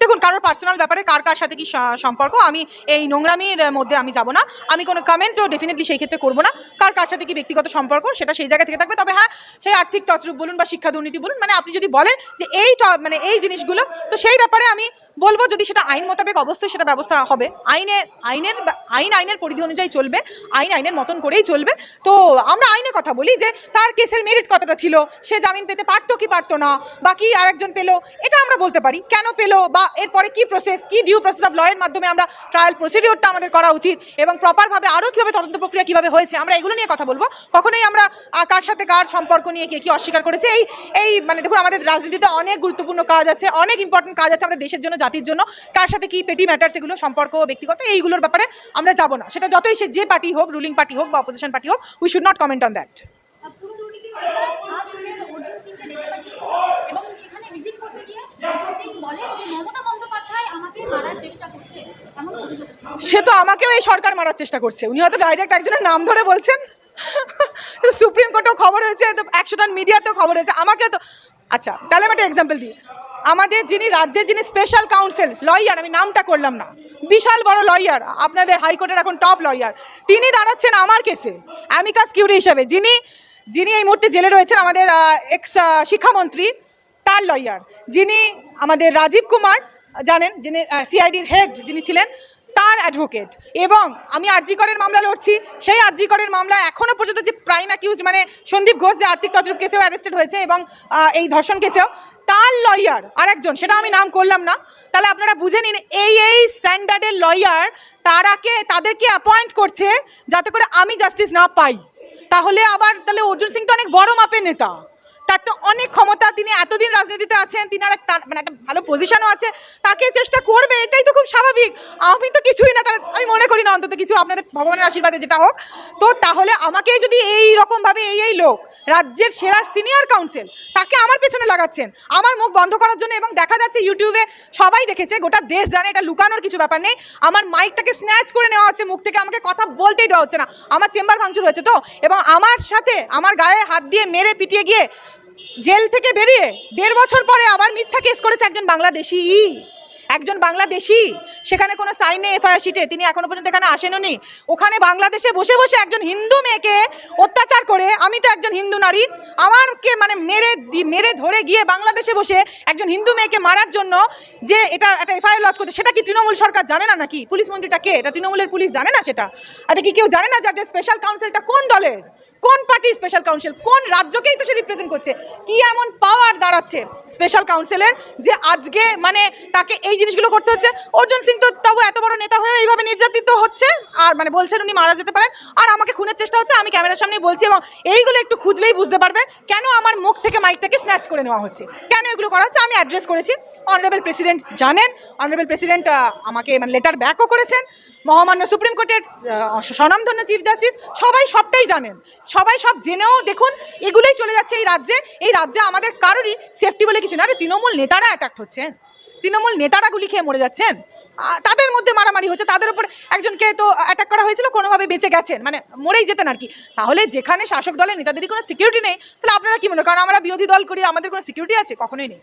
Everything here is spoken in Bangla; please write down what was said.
দেখুন, কারোর পার্সোনাল ব্যাপারে কার কার সাথে কি সম্পর্ক, আমি এই নোংরামির মধ্যে আমি যাব না। আমি কোনো কমেন্টও ডেফিনেটলি সেই ক্ষেত্রে করব না। কার কার সাথে কি ব্যক্তিগত সম্পর্ক, সেটা সেই জায়গা থেকে থাকবে। তবে হ্যাঁ সেই আর্থিক তছরূপ বলুন বা শিক্ষা দুর্নীতি বলুন মানে আপনি যদি বলেন যে এই মানে এই জিনিসগুলো, তো সেই ব্যাপারে আমি বলব যদি সেটা আইন মোতাবেক অবশ্যই সেটা ব্যবস্থা হবে। আইনে, আইনের আইন আইনের পরিধি অনুযায়ী চলবে, আইন আইনের মতন করেই চলবে। তো আমরা আইনে কথা বলি যে তার কেসের মেরিট কতটা ছিল? সে জামিন পেতে পারতো কি পারতো না? বা কি আরেকজন পেল? এটা আমরা বলতে পারি। কেন পেল? বা এরপরে কি প্রসেস কি ডিউ প্রসেস অফ লয়ের মাধ্যমে আমরা ট্রায়াল প্রসিডিওরটা আমাদের করা উচিত এবং প্রপারভাবে আরও কীভাবে তদন্ত প্রক্রিয়া কীভাবে হয়েছে, আমরা এগুলো নিয়ে কথা বলব। কখনোই আমরা কার সাথে কার সম্পর্ক নিয়ে কে কী অস্বীকার করেছে, এই এই মানে দেখুন, আমাদের রাজনীতিতে অনেক গুরুত্বপূর্ণ কাজ আছে, অনেক ইম্পর্টেন্ট কাজ আছে আমাদের দেশের জন্য, জাতির জন্য, কার সাথে কি পেটি ম্যাটার্স এগুলো, সম্পর্ক, ব্যক্তিগত, এইগুলোর ব্যাপারে আমরা যাব না। সেটা যতই সে যে পার্টি হোক রুলিং পার্টি হোক বা অপোজিশন পার্টি হোক we should not comment on that পুরো দুর্নীতি মামলায় আজ উনি একটা অর্জুন সিংকে ডেকে পাঠিয়েছেন এবং সেখানে ভিজিট করতে গিয়ে অর্জুন সিং বলেন যে মমতা বন্দ্যোপাধ্যায় আমাকে মারার চেষ্টা করছে এমন অভিযোগ উঠেছে। সে তো আমাকেও এই সরকার মারার চেষ্টা করছে। উনি হয়তো ডাইরেক্ট একজনের নাম ধরে বলছেন। সুপ্রিম কোর্টেও খবর হয়েছে, তো একশোটা মিডিয়াতেও খবর হয়েছে। আমাকে তো আচ্ছা তাহলে আমি একটা এক্সাম্পল দিই। আমাদের যিনি রাজ্যের যিনি স্পেশাল কাউন্সিল লয়ার আমি নামটা করলাম না। বিশাল বড় লয়ার আপনাদের হাইকোর্টের এখন টপ লয়ার তিনি দাঁড়াচ্ছেন আমার কেসে অ্যামিকাস কিউরি হিসেবে। যিনি যিনি এই মুহূর্তে জেলে রয়েছেন আমাদের এক্স শিক্ষামন্ত্রী, তার লয়ার যিনি আমাদের রাজীব কুমার, জানেন, যিনি সিআইডির হেড যিনি ছিলেন তার অ্যাডভোকেট এবং আমি আরজিকরের মামলা লড়ছি। সেই আরজিকরের মামলা এখনও পর্যন্ত যে প্রাইম অ্যাকিউজ মানে সন্দীপ ঘোষ যে আর্থিক তজরূপ কেসেও অ্যারেস্টেড হয়েছে এবং এই ধর্ষণ কেসেও তার লয়ার আরেকজন, সেটা আমি নাম করলাম না। তাহলে আপনারা বুঝে নিন, এই এই স্ট্যান্ডার্ডের লয়ার তারাকে, তাদেরকে অ্যাপয়েন্ট করছে যাতে করে আমি জাস্টিস না পাই। তাহলে আবার, তাহলে অর্জুন সিং তো অনেক বড় মাপের নেতা। তার তো অনেক ক্ষমতা, তিনি এতদিন রাজনীতিতে আছেন, তিনি আর একটা মানে একটা ভালো পজিশনও আছে, তাকে চেষ্টা করবে, এটাই তো খুব স্বাভাবিক। আমি তো কিছুই না, তাহলে আমি মনে করি না অন্তত কিছু আপনাদের ভগবানের আশীর্বাদে যেটা হোক। তো তাহলে আমাকে যদি এই রকমভাবে এই এই লোক, রাজ্যের সেরা সিনিয়র কাউন্সিল তাকে আমার পেছনে লাগাচ্ছেন, আমার মুখ বন্ধ করার জন্য এবং দেখা যাচ্ছে ইউটিউবে সবাই দেখেছে, গোটা দেশ জানে, এটা লুকানোর কিছু ব্যাপার নেই, আমার মাইকটাকে স্ন্যাচ করে নেওয়া হচ্ছে, মুখ থেকে আমাকে কথা বলতেই দেওয়া হচ্ছে না, আমার চেম্বার ভাঙচুর হয়েছে তো, এবং আমার সাথে, আমার গায়ে হাত দিয়ে মেরে পিটিয়ে গিয়ে জেল থেকে বেরিয়ে দেড় বছর পরে আবার মিথ্যা কেস করেছে একজন বাংলাদেশি। একজন বাংলাদেশি। সেখানে কোনো সাইন নেই এফআইআর শিটে তিনি এখনও পর্যন্ত এখানে আসেননি ওখানে বাংলাদেশে বসে বসে একজন হিন্দু মেয়েকে অত্যাচার করে, আমি তো একজন হিন্দু নারী আমারকে মানে মেরে মেরে ধরে গিয়ে বাংলাদেশে বসে একজন হিন্দু মেয়েকে মারার জন্য যে এটা একটা এফআইআর লজ করছে, সেটা কি তৃণমূল সরকার জানে না নাকি? পুলিশ মন্ত্রীটা কে? এটা তৃণমূলের পুলিশ জানে না সেটা? এটা কি কেউ জানে না যে একটা স্পেশাল কাউন্সিলটা কোন দলের? কোন পার্টি স্পেশাল কাউন্সিল কোন রাজ্যকেই তো সে রিপ্রেজেন্ট করছে? কি এমন পাওয়ার দাঁড়াচ্ছে স্পেশাল কাউন্সিলের যে আজকে মানে তাকে এই জিনিসগুলো করতে হচ্ছে? অর্জুন সিং তো তবু এত বড় নেতা হয়ে এইভাবে নির্যাতিত হচ্ছে। আর মানে বলছেন উনি মারা যেতে পারেন। আর আমাকে খুনের চেষ্টা হচ্ছে, আমি ক্যামেরার সামনেই বলছি এবং এইগুলো একটু খুঁজলেই বুঝতে পারবে কেন আমার মুখ থেকে মাইকটাকে স্ন্যাচ করে নেওয়া হচ্ছে? কেন এগুলো করা হচ্ছে? আমি অ্যাড্রেস করেছি। অনারেবল প্রেসিডেন্ট জানেন অনারেবল প্রেসিডেন্ট আমাকে মানে লেটার ব্যাকও করেছেন। মহামান্য সুপ্রিম কোর্টের স্বনামধন্য চিফ জাস্টিস সবাই সবটাই জানেন। সবাই সব জেনেও দেখুন, এগুলোই চলে যাচ্ছে এই রাজ্যে। এই রাজ্যে আমাদের কারোরই সেফটি বলে কিছু না, আরে তৃণমূল নেতারা অ্যাটাক্ট হচ্ছেন তৃণমূল নেতারা গুলি খেয়ে মরে যাচ্ছেন তাদের মধ্যে মারামারি হচ্ছে, তাদের উপর একজনকে তো অ্যাটাক করা হয়েছিল, কোনোভাবে বেঁচে গেছেন মানে মরেই যেতেন আর কি। তাহলে যেখানে শাসক দলের নেতাদেরই কোনো সিকিউরিটি নেই, তাহলে আপনারা কি মনে করেন, আমরা বিরোধী দল করি, আমাদের কোনো সিকিউরিটি আছে? কখনোই নেই।